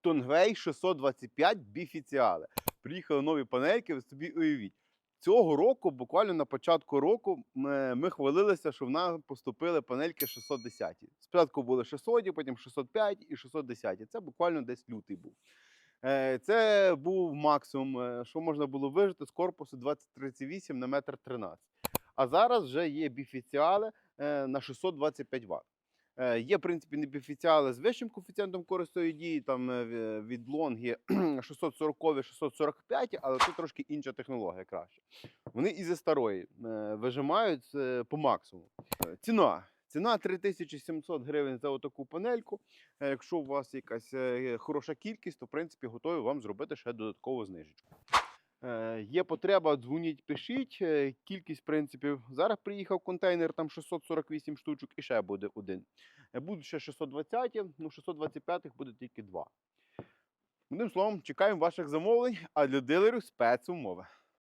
Тонгвей 625 біфіціали. Приїхали нові панельки, ви собі уявіть. Цього року, буквально на початку року, ми, ми хвалилися, що в нас поступили панельки 610. Спочатку були 600, потім 605 і 610. Це буквально десь лютий був. Е, Це був максимум, е, що можна було вижити з корпусу 2038 на метр 13. А зараз вже є біфіціали е, на 625 Вт. Е, Є, в принципі, небефіціали з вищим коефіцієнтом корисної дії, там від лонги 640 645, але це трошки інша технологія краще. Вони і зі старої е, вижимають е, по максимуму. Ціна. Ціна 3700 гривень за отаку панельку. Якщо у вас якась хороша кількість, то в принципі готові вам зробити ще додаткову знижечку. Е, Є потреба, дзвоніть, пишіть. Е, Кількість, в принципі, зараз приїхав контейнер, там 648 штучок, і ще буде один. Е, Будуть ще 620, ну 625 буде тільки два. Одним словом, чекаємо ваших замовлень, а для дилерів спецумови.